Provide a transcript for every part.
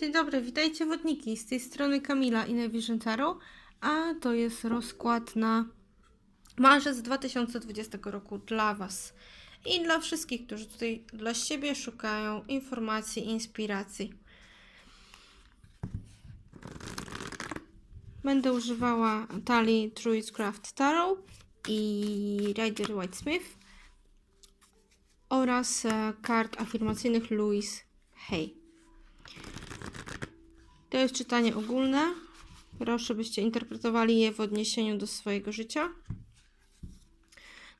Dzień dobry, witajcie wodniki. Z tej strony Kamila i Navision Tarot, a to jest rozkład na marzec 2020 roku dla Was i dla wszystkich, którzy tutaj dla siebie szukają informacji inspiracji. Będę używała talii Druidscraft Tarot i Rider Whitesmith oraz e, kart afirmacyjnych Louis Hay. To jest czytanie ogólne. Proszę, byście interpretowali je w odniesieniu do swojego życia.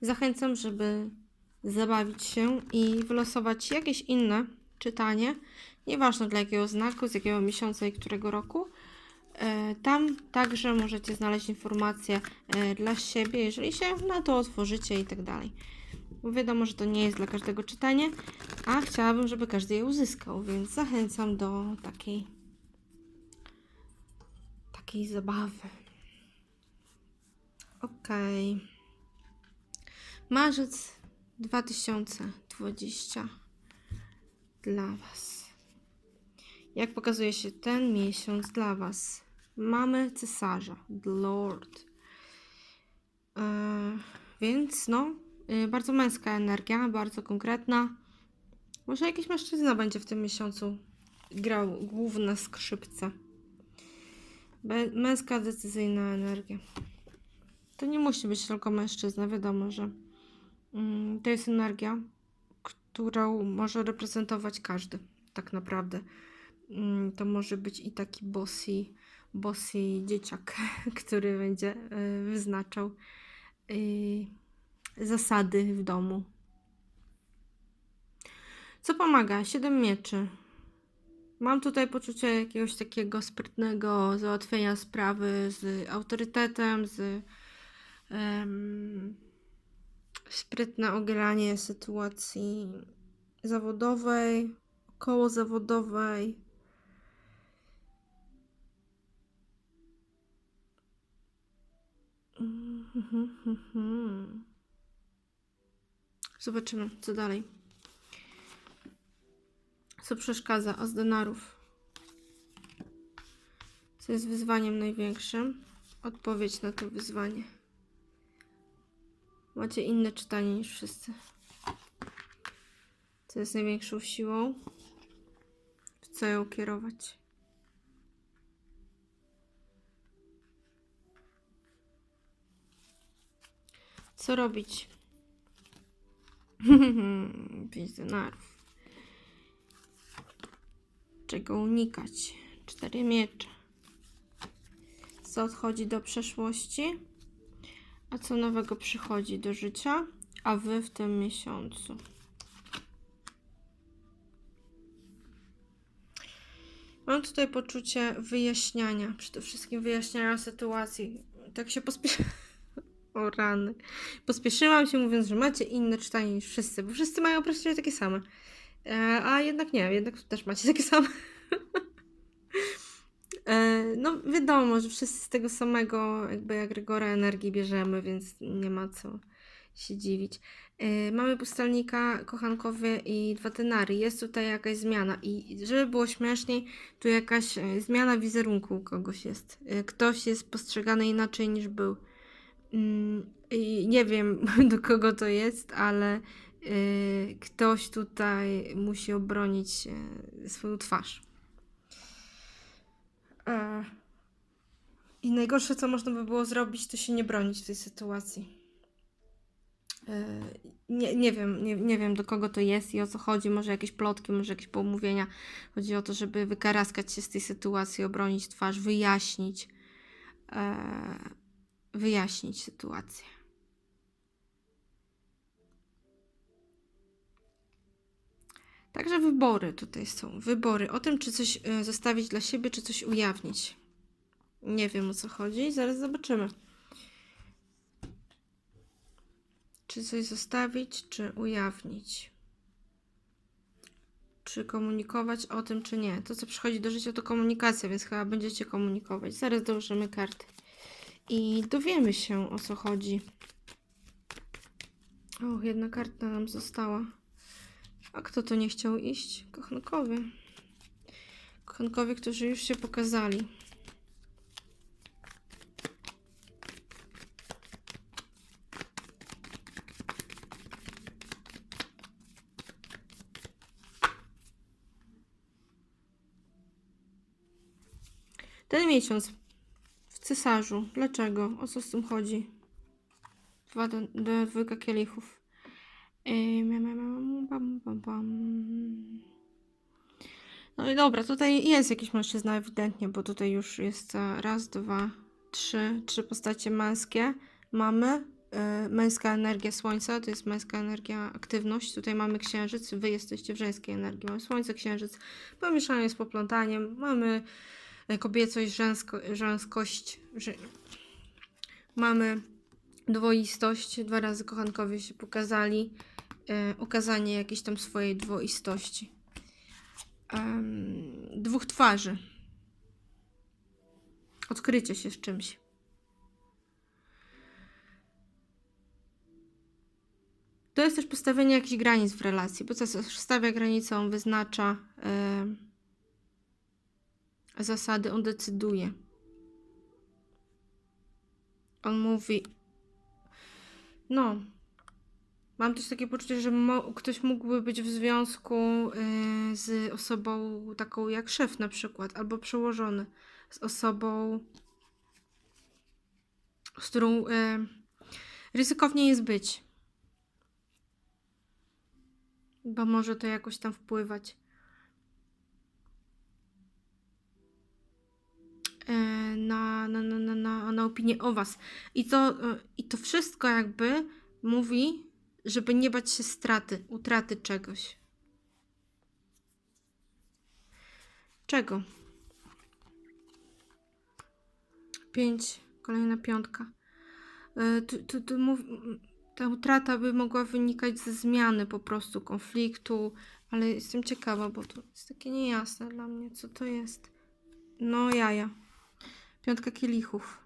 Zachęcam, żeby zabawić się i wylosować jakieś inne czytanie, nieważne dla jakiego znaku, z jakiego miesiąca i którego roku. E, Tam także możecie znaleźć informacje e, dla siebie, jeżeli się na to otworzycie i tak dalej. Wiadomo, że to nie jest dla każdego czytanie, a chciałabym, żeby każdy je uzyskał, więc zachęcam do takiej takiej zabawy. Okej. Marzec 2020 dla Was. Jak pokazuje się ten miesiąc dla Was? Mamy cesarza, Lord. E, więc no, y, bardzo męska energia, bardzo konkretna. Może jakiś mężczyzna będzie w tym miesiącu grał główne skrzypce. Męska, decyzyjna energia. To nie musi być tylko mężczyzna, wiadomo, że mm, to jest energia, którą może reprezentować każdy, tak naprawdę. Mm, to może być i taki bossy, bossy dzieciak, który będzie y, wyznaczał y, zasady w domu. Co pomaga? Siedem mieczy. Mam tutaj poczucie jakiegoś takiego sprytnego załatwienia sprawy z autorytetem, z em, sprytne oglanie sytuacji zawodowej, około zawodowej. Zobaczymy, co dalej. Co przeszkadza? As denarów. Co jest wyzwaniem największym? Odpowiedź na to wyzwanie. Macie inne czytanie niż wszyscy. Co jest największą siłą? W co ją kierować? Co robić? Pięć denarów. Czego unikać? Cztery miecze. Co odchodzi do przeszłości? A co nowego przychodzi do życia? A wy w tym miesiącu? Mam tutaj poczucie wyjaśniania, przede wszystkim wyjaśniania sytuacji. Tak się pospieszyłam. O rany. Pospieszyłam się mówiąc, że macie inne czytanie niż wszyscy, bo wszyscy mają praktycznie takie same. E, a jednak nie, jednak też macie takie same. E, no wiadomo, że wszyscy z tego samego jakby egregora energii bierzemy, więc nie ma co się dziwić. E, mamy pustelnika, kochankowie i dwa tenary. Jest tutaj jakaś zmiana i żeby było śmieszniej, tu jakaś zmiana wizerunku kogoś jest. Ktoś jest postrzegany inaczej niż był. Mm, i nie wiem do kogo to jest, ale ktoś tutaj musi obronić y, swoją twarz. E, I najgorsze, co można by było zrobić, to się nie bronić w tej sytuacji. E, Nie, nie, wiem, nie, nie wiem do kogo to jest i o co chodzi. Może jakieś plotki, może jakieś pomówienia. Chodzi o to, żeby wykaraskać się z tej sytuacji, obronić twarz, wyjaśnić. E, wyjaśnić sytuację. Także wybory tutaj są. Wybory o tym, czy coś e, zostawić dla siebie, czy coś ujawnić. Nie wiem o co chodzi, zaraz zobaczymy. Czy coś zostawić, czy ujawnić. Czy komunikować o tym, czy nie. To, co przychodzi do życia, to komunikacja, więc chyba będziecie komunikować. Zaraz dołożymy karty i dowiemy się o co chodzi. O, jedna karta nam została. A kto to nie chciał iść? Kochankowie. Kochankowie, którzy już się pokazali. Ten miesiąc w cesarzu. Dlaczego? O co z tym chodzi? Dwa, do, do, dwójka kielichów. No i dobra, tutaj jest jakiś mężczyzna ewidentnie, bo tutaj już jest e, raz, dwa, trzy, trzy postacie męskie. Mamy e, męska energia słońca, to jest męska energia aktywność. Tutaj mamy księżyc, wy jesteście w żeńskiej energii. Mamy słońce, księżyc, pomieszanie z poplątaniem. Mamy e, kobiecość, żeńsko, żeńskość. Że... Mamy dwoistość. Dwa razy kochankowie się pokazali. E, ukazanie jakiejś tam swojej dwoistości dwóch twarzy. Odkrycie się z czymś. To jest też postawienie jakichś granic w relacji, bo co stawia granicę, on wyznacza em, zasady, on decyduje. On mówi, no, Mam też takie poczucie, że mo- ktoś mógłby być w związku y, z osobą taką jak szef na przykład, albo przełożony, z osobą, z którą y, ryzykownie jest być. Bo może to jakoś tam wpływać. Y, Na, na, na, na, na, opinię o Was. I to, y, I to wszystko jakby mówi, żeby nie bać się straty, utraty czegoś. Czego? Pięć, kolejna piątka. E, Tu, tu, tu ta utrata by mogła wynikać ze zmiany po prostu konfliktu, ale jestem ciekawa, bo to jest takie niejasne dla mnie, co to jest. No, jaja. Piątka kielichów.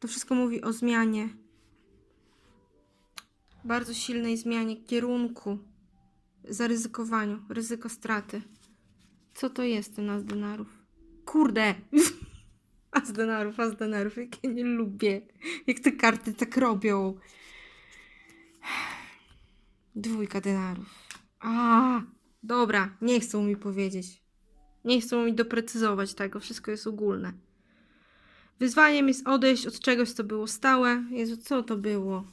To wszystko mówi o zmianie, bardzo silnej zmianie kierunku, zaryzykowaniu, ryzyko straty. Co to jest ten as denarów? Kurde! As denarów, as denarów, jak ja nie lubię. Jak te karty tak robią. Dwójka denarów. A, dobra, nie chcą mi powiedzieć. Nie chcą mi doprecyzować tego, wszystko jest ogólne. Wyzwaniem jest odejść od czegoś, co było stałe. Jezu, co to było?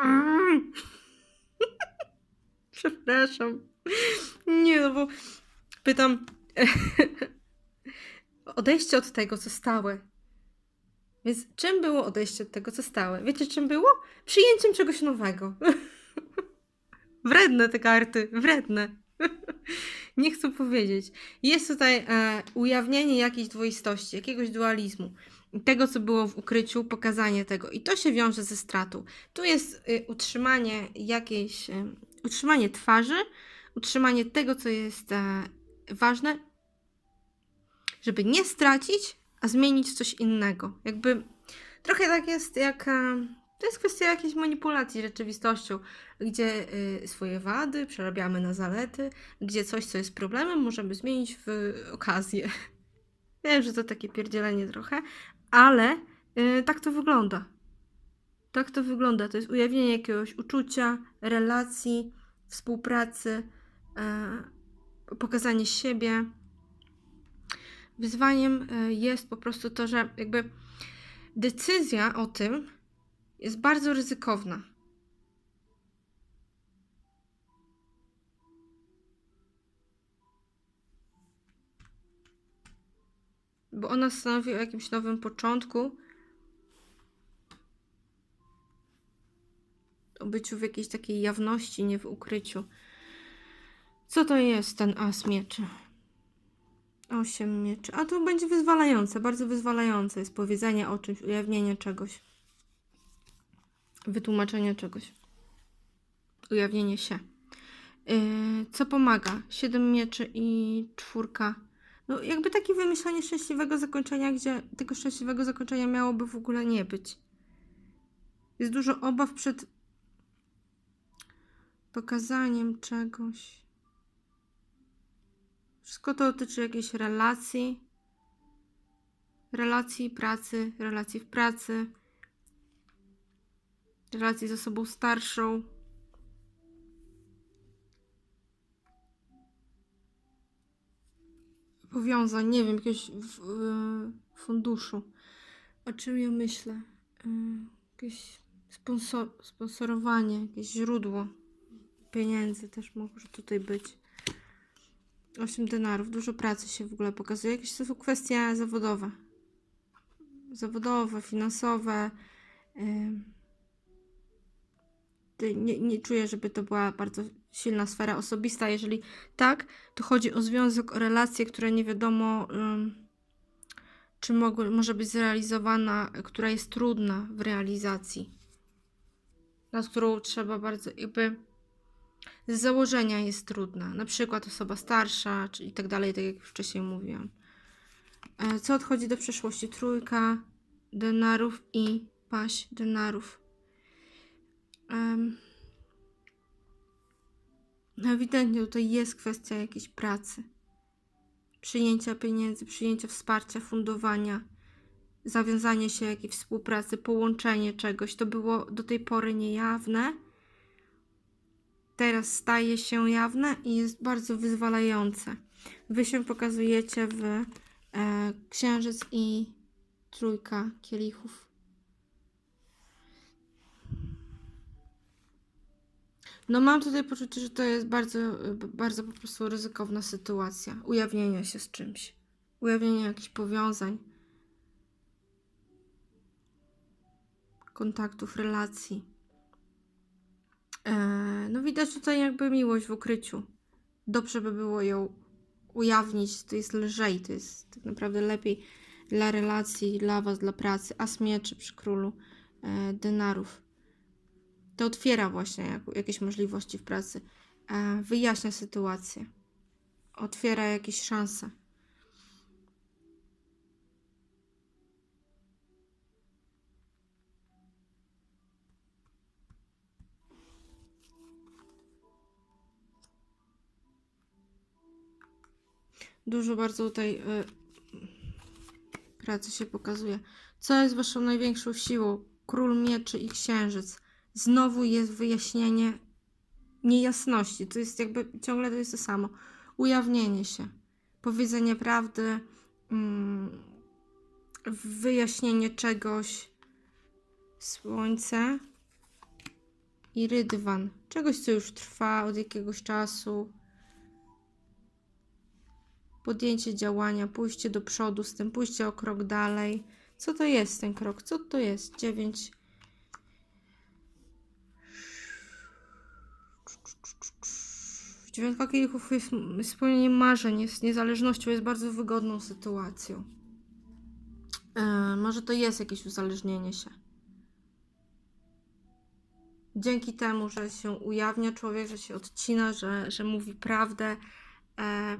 Przepraszam. Nie, no bo pytam. Odejście od tego, co stałe. Więc czym było odejście od tego, co stałe? Wiecie, czym było? Przyjęciem czegoś nowego. wredne te karty, wredne. Nie chcę powiedzieć. Jest tutaj e, ujawnienie jakiejś dwoistości, jakiegoś dualizmu tego, co było w ukryciu, pokazanie tego. I to się wiąże ze stratą. Tu jest y, utrzymanie jakiejś, y, utrzymanie twarzy, utrzymanie tego, co jest e, ważne, żeby nie stracić, a zmienić coś innego. Jakby trochę tak jest jak. E, to jest kwestia jakiejś manipulacji rzeczywistością, gdzie y, swoje wady przerabiamy na zalety, gdzie coś, co jest problemem, możemy zmienić w okazję. Wiem, że to takie pierdzielenie trochę, ale y, tak to wygląda. Tak to wygląda. To jest ujawnienie jakiegoś uczucia, relacji, współpracy, y, pokazanie siebie. Wyzwaniem y, jest po prostu to, że jakby decyzja o tym jest bardzo ryzykowna. Bo ona stanowi o jakimś nowym początku, o byciu w jakiejś takiej jawności, nie w ukryciu. Co to jest ten as mieczy? Osiem mieczy. A to będzie wyzwalające, bardzo wyzwalające jest powiedzenie o czymś, ujawnienie czegoś, wytłumaczenie czegoś, ujawnienie się. Yy, co pomaga? Siedem mieczy i czwórka no, jakby takie wymyślenie szczęśliwego zakończenia, gdzie tego szczęśliwego zakończenia miałoby w ogóle nie być. Jest dużo obaw przed pokazaniem czegoś. Wszystko to dotyczy jakiejś relacji, relacji pracy, relacji w pracy, relacji z osobą starszą. Powiązań, nie wiem, jakiegoś w, y, funduszu. O czym ja myślę? Y, jakieś sponsor, sponsorowanie, jakieś źródło pieniędzy też może tutaj być. 8 denarów, dużo pracy się w ogóle pokazuje. Jakieś to są kwestie zawodowe. Zawodowe, finansowe. Ym. Nie, nie czuję, żeby to była bardzo silna sfera osobista. Jeżeli tak, to chodzi o związek, o relację, która nie wiadomo, czy mogło, może być zrealizowana, która jest trudna w realizacji. Nad którą trzeba bardzo, jakby z założenia jest trudna. Na przykład osoba starsza, czy i tak dalej, tak jak już wcześniej mówiłam. E, Co odchodzi do przeszłości? Trójka denarów i paść denarów. Em, ewidentnie tutaj jest kwestia jakiejś pracy. Przyjęcia pieniędzy, przyjęcia wsparcia, fundowania, zawiązanie się jakiejś współpracy, połączenie czegoś. To było do tej pory niejawne teraz staje się jawne i jest bardzo wyzwalające. Wy się pokazujecie w e, księżyc i trójka kielichów. No mam tutaj poczucie, że to jest bardzo, b- bardzo po prostu ryzykowna sytuacja. Ujawnienia się z czymś. Ujawnienia jakichś powiązań. Kontaktów, relacji. E, no widać tutaj jakby miłość w ukryciu. Dobrze by było ją ujawnić, to jest lżej, to jest tak naprawdę lepiej dla relacji, dla was, dla pracy. As mieczy przy królu e, denarów. To otwiera właśnie jak, jakieś możliwości w pracy. E, wyjaśnia sytuację. Otwiera jakieś szanse. Dużo bardzo tutaj y, pracy się pokazuje. Co jest waszą największą siłą? Król mieczy i księżyc. Znowu jest wyjaśnienie niejasności. To jest jakby ciągle to jest to samo. Ujawnienie się. Powiedzenie prawdy. Mm, wyjaśnienie czegoś. Słońce. I rydwan. Czegoś, co już trwa od jakiegoś czasu podjęcie działania, pójście do przodu z tym, pójście o krok dalej. Co to jest ten krok? Co to jest? Dziewięć. Dziewiątka kielichów jest spełnieniem marzeń, jest niezależnością, jest bardzo wygodną sytuacją. E, może to jest jakieś uzależnienie się. Dzięki temu, że się ujawnia człowiek, że się odcina, że, że mówi prawdę. E,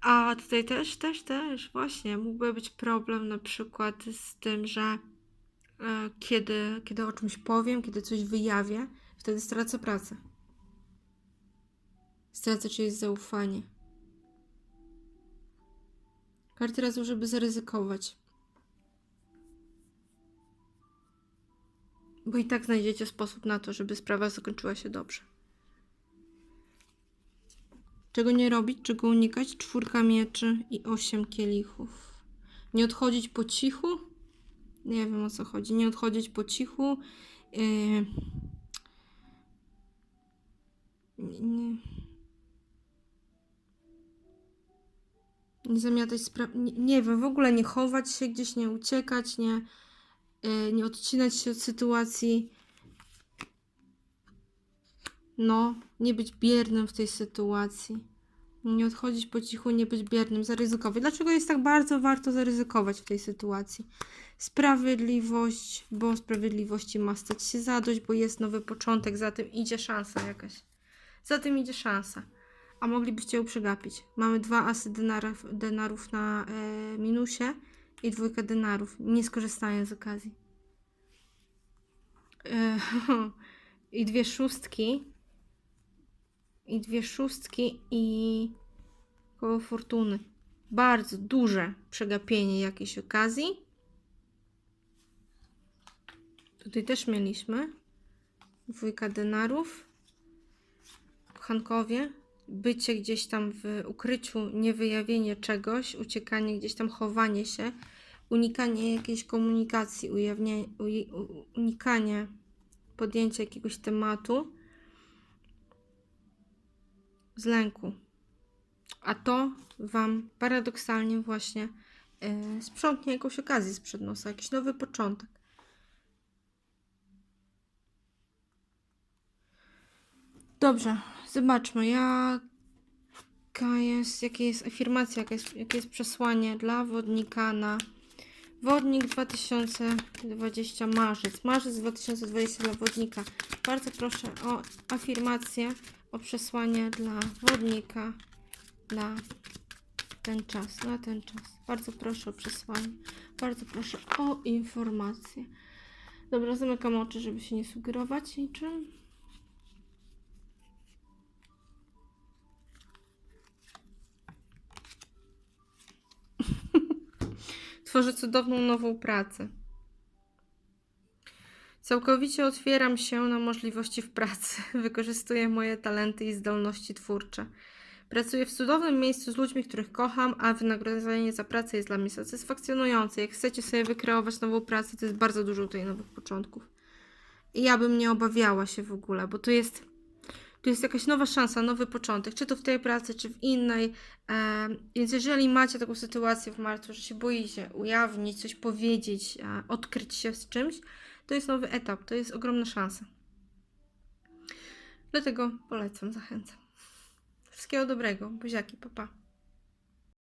a tutaj też, też, też, właśnie mógłby być problem na przykład z tym, że e, kiedy, kiedy o czymś powiem, kiedy coś wyjawię, wtedy stracę pracę. Stracę czyjeś zaufanie. Karty radzą, żeby zaryzykować. Bo i tak znajdziecie sposób na to, żeby sprawa zakończyła się dobrze. Czego nie robić, czego unikać? Czwórka mieczy i osiem kielichów. Nie odchodzić po cichu? Nie wiem o co chodzi. Nie odchodzić po cichu. Yy... Nie, nie. Nie zamiatać spraw. Nie, nie wiem, w ogóle nie chować się gdzieś, nie uciekać, nie, yy, nie odcinać się od sytuacji. No, nie być biernym w tej sytuacji. Nie odchodzić po cichu, nie być biernym, zaryzykować. Dlaczego jest tak bardzo warto zaryzykować w tej sytuacji? Sprawiedliwość, bo sprawiedliwości ma stać się zadość, bo jest nowy początek, za tym idzie szansa jakaś. Za tym idzie szansa. A moglibyście ją przegapić. Mamy dwa asy denarów, denarów na e, minusie i dwójkę denarów, nie skorzystając z okazji. E, I dwie szóstki i dwie szóstki i koło fortuny. Bardzo duże przegapienie jakiejś okazji. Tutaj też mieliśmy dwójka denarów, kochankowie, bycie gdzieś tam w ukryciu, niewyjawienie czegoś, uciekanie gdzieś tam, chowanie się, unikanie jakiejś komunikacji, unikanie podjęcia jakiegoś tematu z lęku. A to Wam paradoksalnie właśnie yy, sprzątnie jakąś okazję sprzed nosa, jakiś nowy początek. Dobrze, zobaczmy. Jaka jest, jakie jest afirmacja, jakie jest, jakie jest przesłanie dla wodnika na wodnik 2020 marzec. Marzec 2020 dla wodnika. Bardzo proszę o afirmację, o przesłanie dla wodnika na ten czas, na ten czas. Bardzo proszę o przesłanie. Bardzo proszę o informację. Dobra, zamykam oczy, żeby się nie sugerować niczym. Tworzę cudowną nową pracę. Całkowicie otwieram się na możliwości w pracy. Wykorzystuję moje talenty i zdolności twórcze. Pracuję w cudownym miejscu z ludźmi, których kocham, a wynagrodzenie za pracę jest dla mnie satysfakcjonujące. Jak chcecie sobie wykreować nową pracę, to jest bardzo dużo tutaj nowych początków. I ja bym nie obawiała się w ogóle, bo to jest, to jest jakaś nowa szansa, nowy początek, czy to w tej pracy, czy w innej. Więc jeżeli macie taką sytuację w marcu, że się boicie ujawnić, coś powiedzieć, e, odkryć się z czymś, to jest nowy etap, to jest ogromna szansa. Dlatego polecam, zachęcam. Wszystkiego dobrego. Buziaki, papa. Pa.